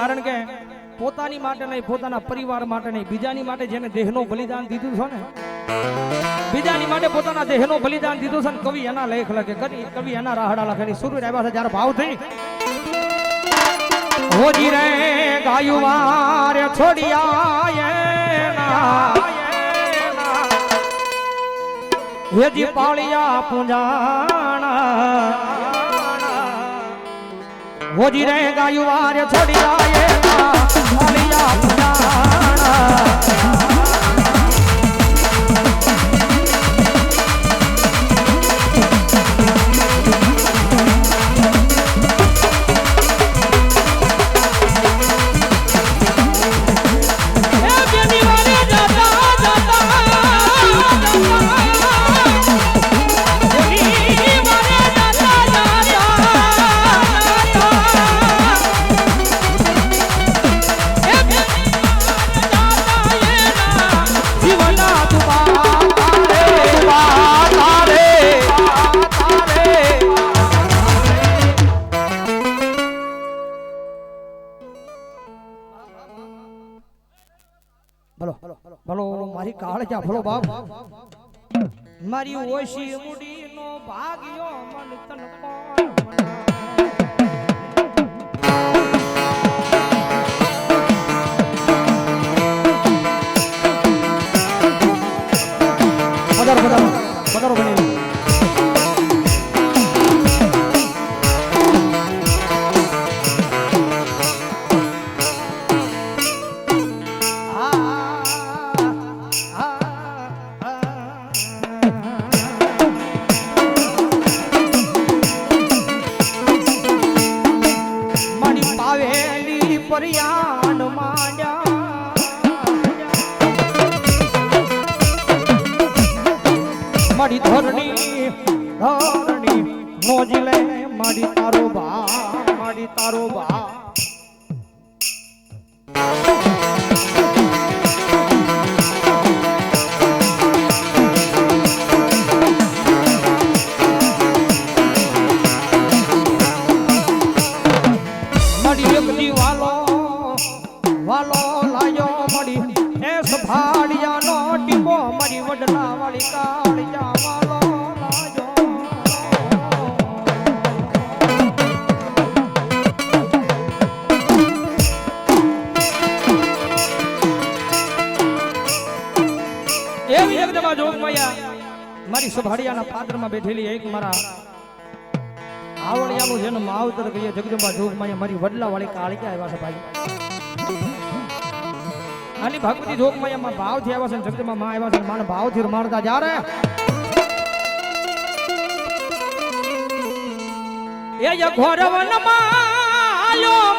કારણ કે પોતાની માટે નહીં, પોતાના પરિવાર માટે નહીં, બીજાની માટે જેને દેહનું બલિદાન દીધું છે ને, બીજાની માટે પોતાના દેહનું બલિદાન દીધું છે ને, કવિ એના લેખ લખે કવિ એના રાહડા લખે ને સૂર્ય આવ્યા છે, જ્યારે ભાવ થઈ. હોજી રે, ગાયું વાર છોડિયા હેજી પાળિયા પૂંજાણા હોજી રે ગાયું વાર છોડિયા ભલો ભલો, મારી કાળ જા, ભલો બાપ. મારી ઓશી મુડી નો ભાગ્યો મન તન કોણ પાવેલી પર્યાણ માંડ્યા. મારી ધરણી ધરણી મોજ લે મારી તારો બા મારી તારો બા. વાલો લાયો મળી. એ સભાડિયાનો ટીપો મારી વડલા વાળી કાળિયા વાલો લાયો. મારી સભાડિયાના પાદરમાં બેઠેલી એક મારા આવડિયાનું જેનું માવતર કહીએ જગદંબા જોગમાં મારી વડલા વાળી કાળિયા આવ્યા છે ભાઈ? આની ભગવતી જોગમાયામાં ભાવથી આવ્યા છે જગતમાં માં આવ્યા છે માને ભાવથી રમાડતા જ્યારે એ ઘોર વનમાં આયો